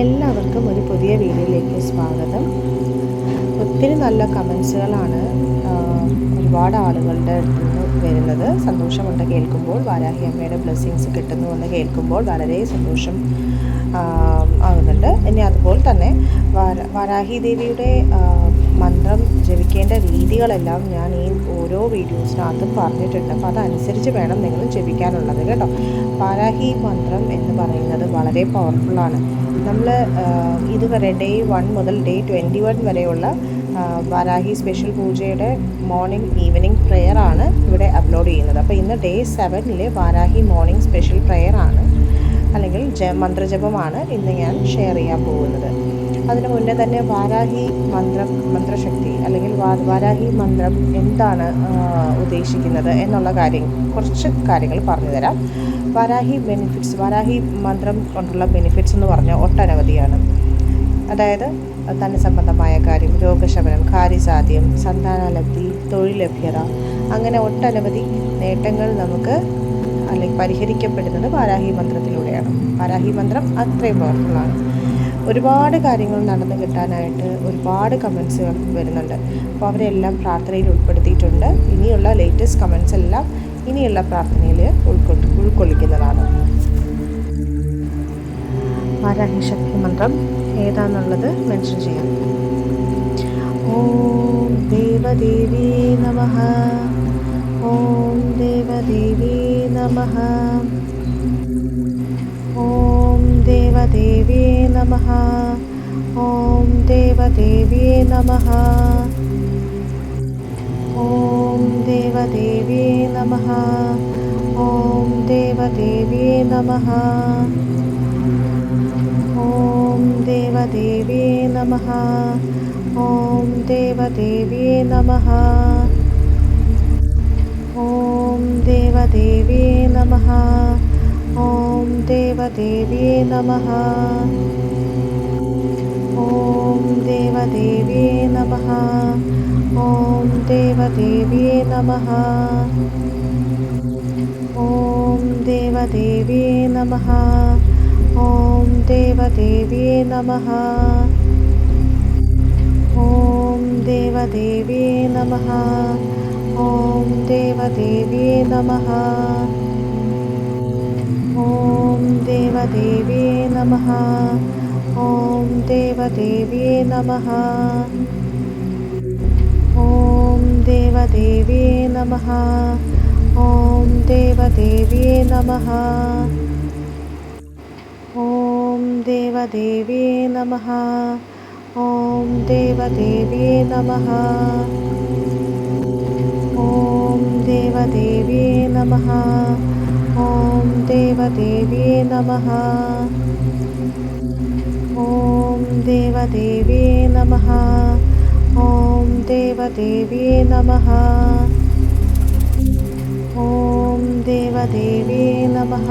എല്ലാവർക്കും ഒരു പുതിയ വീഡിയോയിലേക്ക് സ്വാഗതം. ഒത്തിരി നല്ല കമൻസുകളാണ് ഒരുപാട് ആളുകളുടെ അടുത്ത് നിന്ന് വരുന്നത്. സന്തോഷമുണ്ട് കേൾക്കുമ്പോൾ വാരാഹി അമ്മയുടെ ബ്ലെസ്സിങ്സ് കിട്ടുന്നു എന്ന് കേൾക്കുമ്പോൾ വളരെ സന്തോഷം ആകുന്നുണ്ട് ഇനി അതുപോലെ തന്നെ വാരാഹി ദേവിയുടെ മന്ത്രം ജപിക്കേണ്ട രീതികളെല്ലാം ഞാൻ ഈ ഓരോ വീഡിയോസിനകത്തും പറഞ്ഞിട്ടുണ്ട്. അപ്പോൾ അതനുസരിച്ച് വേണം നിങ്ങൾ ജപിക്കാനുള്ളത് കേട്ടോ. വാരാഹി മന്ത്രം എന്ന് പറയുന്നത് വളരെ പവർഫുള്ളാണ് നമ്മൾ ഇതുവരെ ഡേ വൺ മുതൽ ഡേ ട്വന്റി വൺ വരെയുള്ള വാരാഹി സ്പെഷ്യൽ പൂജയുടെ മോർണിംഗ് ഈവനിങ് പ്രെയർ ആണ് ഇവിടെ അപ്ലോഡ് ചെയ്യുന്നത്. അപ്പോൾ ഇന്ന് ഡേ സെവനിലെ വാരാഹി മോർണിംഗ് സ്പെഷ്യൽ പ്രെയർ ആണ്. അല്ലെങ്കിൽ ജ മന്ത്രജപമാണ് ഇന്ന് ഞാൻ ഷെയർ ചെയ്യാൻ പോകുന്നത്. അതിനു മുന്നേ തന്നെ വാരാഹി മന്ത്രം മന്ത്രശക്തി അല്ലെങ്കിൽ വാ- വാരാഹി മന്ത്രം എന്താണ് ഉദ്ദേശിക്കുന്നത് എന്നുള്ള കാര്യം കുറച്ച് കാര്യങ്ങൾ പറഞ്ഞു തരാം വാരാഹി ബെനിഫിറ്റ്സ് വരാഹി മന്ത്രം കൊണ്ടുള്ള ബെനിഫിറ്റ്സ് എന്ന് പറഞ്ഞാൽ ഒട്ടനവധിയാണ്. അതായത് തന്നെ സംബന്ധമായ കാര്യം രോഗശമനം കാര്യസാധ്യം സന്താനലബ്ധി തൊഴിൽ ലഭ്യത അങ്ങനെ ഒട്ടനവധി നേട്ടങ്ങൾ നമുക്ക് അല്ലെങ്കിൽ പരിഹരിക്കപ്പെടുന്നത് വാരാഹി മന്ത്രത്തിലൂടെയാണ്. വാരാഹി മന്ത്രം അത്രയും പവർഫുള്ളാണ് ഒരുപാട് കാര്യങ്ങൾ നടന്നു കിട്ടാനായിട്ട് ഒരുപാട് കമൻസുകൾ വരുന്നുണ്ട്. അപ്പോൾ അവരെല്ലാം പ്രാർത്ഥനയിൽ ഉൾപ്പെടുത്തിയിട്ടുണ്ട്. ഇനിയുള്ള ലേറ്റസ്റ്റ് കമൻസ് എല്ലാം ഇനിയുള്ള പ്രാർത്ഥനയിൽ ഉൾക്കൊള്ളി ഉൾക്കൊള്ളിക്കുന്നതാണ്. വാരാഹി ശക്തി മന്ത്രം ഏതാണെന്നുള്ളത് മെൻഷൻ ചെയ്യാം. ഓം ദേവദേവി നമ. ഓം ദേവദേവി നമ. ഓം ദേവദേവി നമ. ഓം ദേവദേവി നമ. ഓം देवदेव्ये नमः। ॐ देवदेव्ये नमः। ॐ देवदेव्ये नमः। ॐ देवदेव्ये नमः। ॐ देवदेव्ये नमः। ॐ देवदेव्ये नमः। ॐ देवदेवी नमः। ॐ देवदेवी नमः। ॐ देवदेवी नमः। ॐ देवदेवी नमः। ॐ देवदेवी नमः। ॐ देवदेवी नमः। ॐ देवदेवी नमः। ॐ देवदेवी नमः। ॐ देवदेवी नमः। ॐ देवदेवी नमः। ॐ देवदेवी नमः। ॐ देवदेवी नमः। ॐ देवदेवी नमः। ॐ देवदेवी नमः। ॐ देवदेवी नमः। ॐ देवदेवी नमः। ॐ देवदेवी नमः।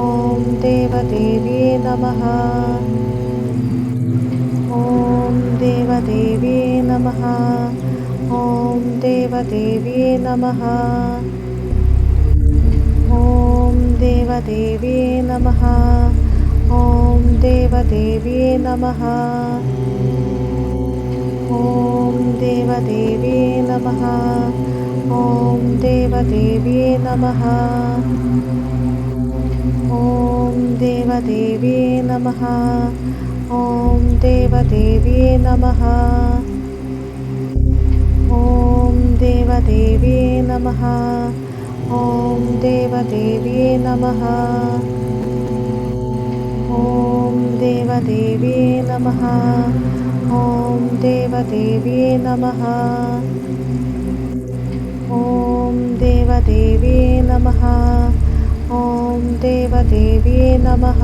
ॐ देवदेवी नमः। ॐ देवदेवी नमः। ॐ देवदेवी नमः। ॐ देवदेवी नमः। ॐ देवदेवी नमः। ॐ देवदेवी नमः। ॐ देवदेवी नमः। ॐ देवदेवी नमः। ॐ देवदेवी नमः। ॐ देवदेवी नमः। ॐ देवदेवी नमः। ॐ देवदेवी नमः। ॐ देवदेवी नमः। ॐ देवदेवी नमः। ॐ देवदेवी नमः।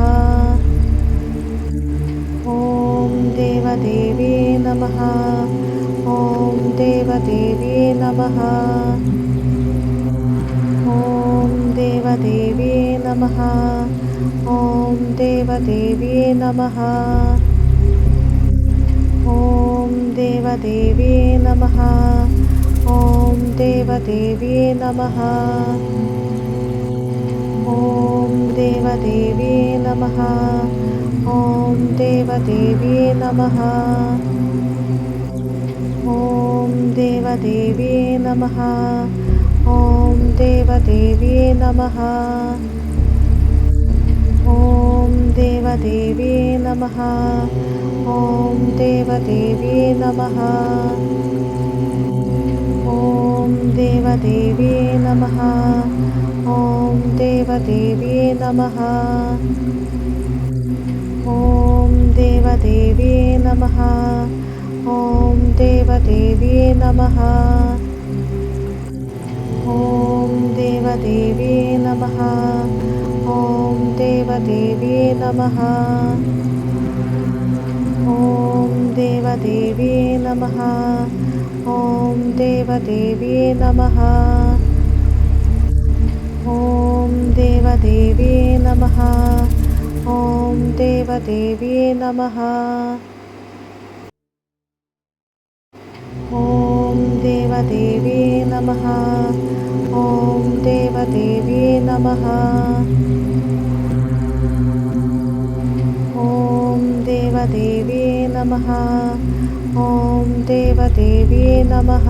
ॐ देवदेवी नमः। ॐ देवदेवी नमः। ॐ देवदेवी नमः। ॐ देवदेवी नमः। ॐ देवदेवी नमः। ॐ देवदेवी नमः। ॐ देवदेवी नमः। ॐ देवदेवी नमः। ॐ देवदेवी नमः। ॐ देवदेवी नमः। देवदेवी नमः। ॐ देवदेवी नमः। ॐ देवदेवी नमः। ॐ देवदेवी नमः। ॐ देवदेवी नमः। ॐ देवदेवी नमः। ॐ देवदेवी नमः। देवदेवी नमः। ॐ देवदेवी नमः। ॐ देवदेवी नमः। ॐ देवदेवी नमः। ॐ देवदेवी नमः। ॐ देवदेवी नमः। ॐ देवदेवी नमः। देवदेवी नमः। ॐ देवदेवी नमः।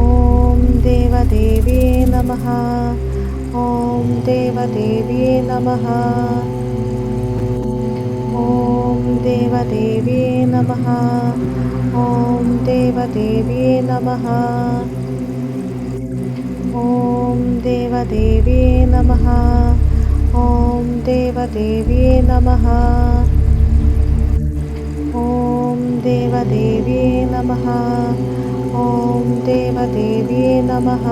ॐ देवदेवी नमः। ॐ देवदेवी नमः। ॐ देवदेवी नमः। ॐ देवदेवी नमः। ॐ देवदेवी नमः। ॐ देवदेवी नमः। ॐ देवदेवी नमः। ॐ देवदेवी नमः।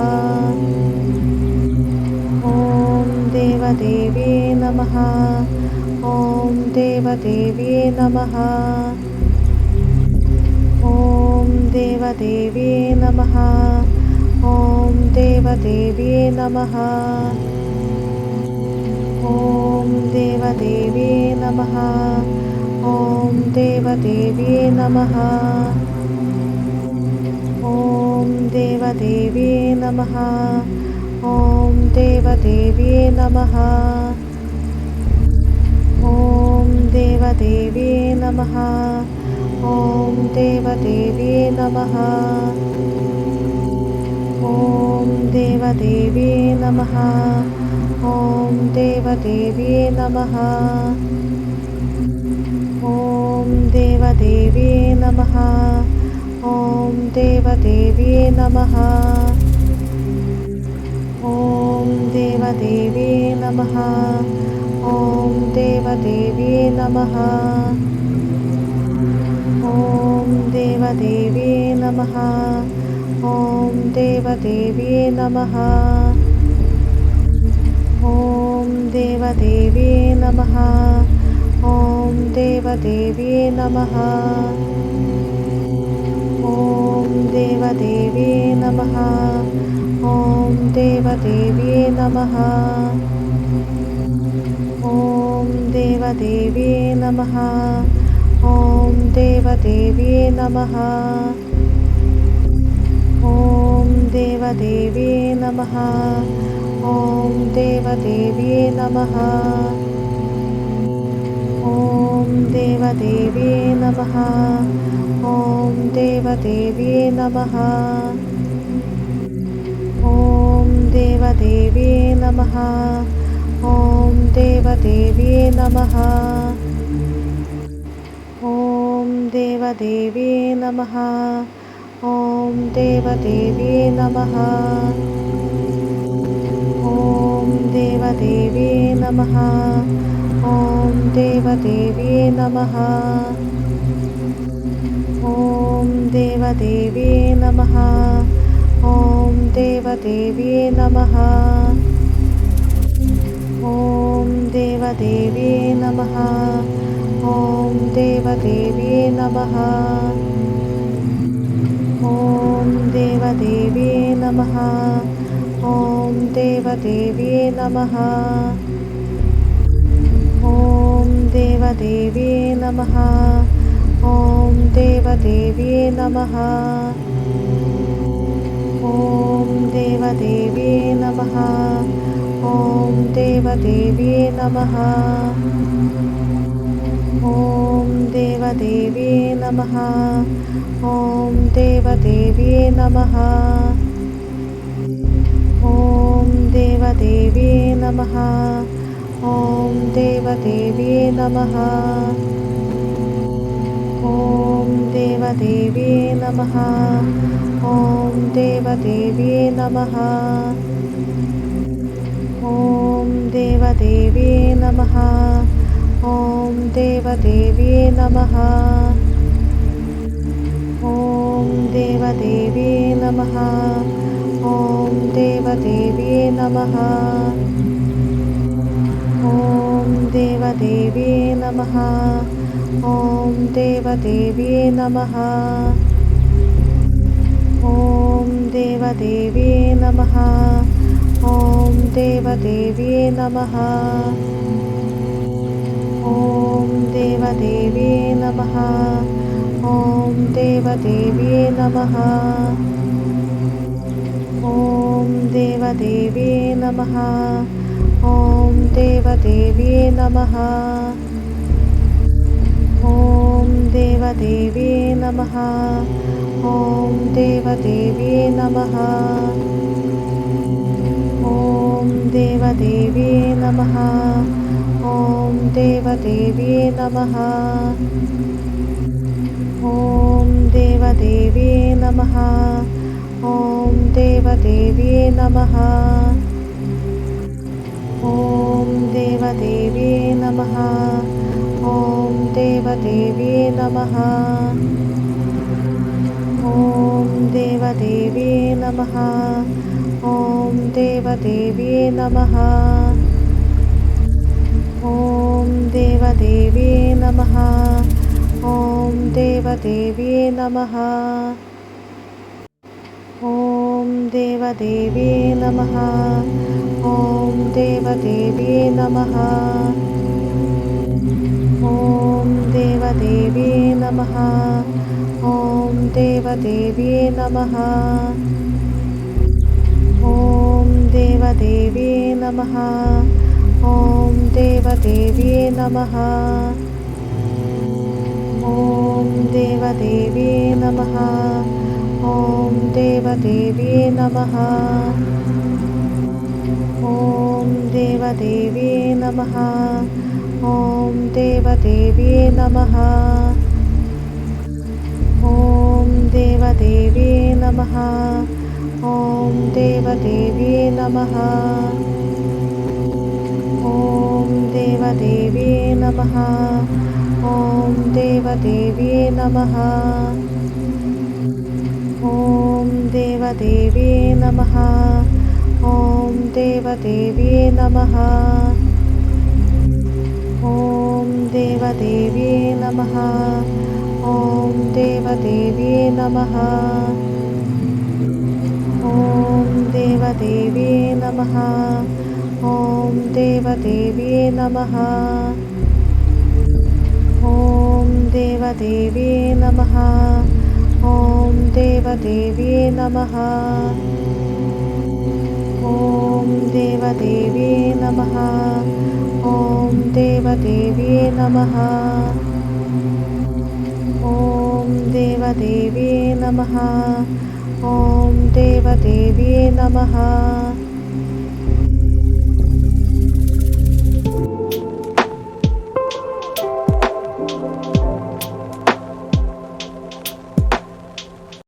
ॐ देवदेवी नमः। ॐ देवदेवी नमः। ॐ देवदेवी नमः। ॐ देवदेवी नमः। ॐ देवदेवी नमः। ॐ देवदेवी नमः। ॐ देवदेवी नमः। ॐ देवदेवी नमः। ॐ देवदेवी नमः। ॐ देवदेवी नमः। ॐ देवदेवी नमः। ॐ देवदेवी नमः। ॐ देवदेवी नमः। ॐ देवदेवी नमः। ॐ देवदेवी नमः। ॐ देवदेवी नमः। ॐ देवदेवी नमः। ॐ देवदेवी नमः। ॐ देवदेवी नमः। ॐ देवदेवी नमः। ॐ देवदेवी नमः। ॐ देवदेवी नमः। ॐ देवदेवी नमः। ॐ देवदेवी नमः। ॐ देवदेवी नमः। ॐ देवदेवी नमः। ॐ देवदेवी नमः। ॐ देवदेवी नमः। ॐ देवदेवी नमः। ॐ देवदेवी नमः। ॐ देवदेवी नमः। ॐ देवदेवी नमः। देवदेवी नमः। ॐ देवदेवी नमः। ॐ देवदेवी नमः। ॐ देवदेवी नमः। ॐ देवदेवी नमः। ॐ देवदेवी नमः। ॐ देवदेवी नमः। ॐ देवदेवी नमः। ॐ देवदेवी नमः। ॐ देवदेवी नमः। ॐ देवदेवी नमः। ॐ देवदेवी नमः। ॐ देवदेवी नमः। ॐ देवदेवी नमः। देवदेवी नमः। ॐ देवदेवी नमः। ॐ देवदेवी नमः। ॐ देवदेवी नमः। ॐ देवदेवी नमः। ॐ देवदेवी नमः। नमः। ॐ देवदेवी नमः। ॐ देवदेवी नमः। ॐ देवदेवी नमः। ॐ देवदेवी नमः। ॐ देवदेवी नमः। ॐ देवदेवी नमः। ॐ देवदेवी नमः। ॐ देवदेवी नमः। ॐ देवदेवी नमः। ॐ देवदेवी नमः। ॐ देवदेवी नमः। ॐ देवदेवी नमः। ॐ देवदेवी नमः। ॐ देवदेवी नमः। ॐ देवदेवी नमः। ॐ देवदेवी नमः। ॐ देवदेवी नमः। ॐ देवदेवी नमः। ॐ देवदेवी नमः। ॐ देवदेवी नमः। ॐ देवदेवी नमः। ॐ देवदेवी नमः। ॐ देवदेवी नमः। ॐ देवदेवी नमः। ॐ देवदेवी नमः। ॐ देवदेवी नमः। ॐ देवदेवी नमः। ॐ देवदेवी नमः। ॐ देवदेवी नमः। ॐ देवदेवी नमः। ॐ देवदेवी नमः। ॐ देवदेवी नमः। ॐ देवदेवी नमः। ॐ देवदेवी नमः। ॐ देवदेवी नमः। ॐ देवदेवी नमः। ॐ देवदेवी नमः। ॐ देवदेवी नमः। ॐ देवदेवी नमः। ॐ देवदेवी नमः। ॐ देवदेवी नमः। ॐ देवदेवी नमः। ॐ देवदेवी नमः। ॐ देवदेवी नमः। ॐ देवदेवी नमः। ॐ देवदेवी नमः।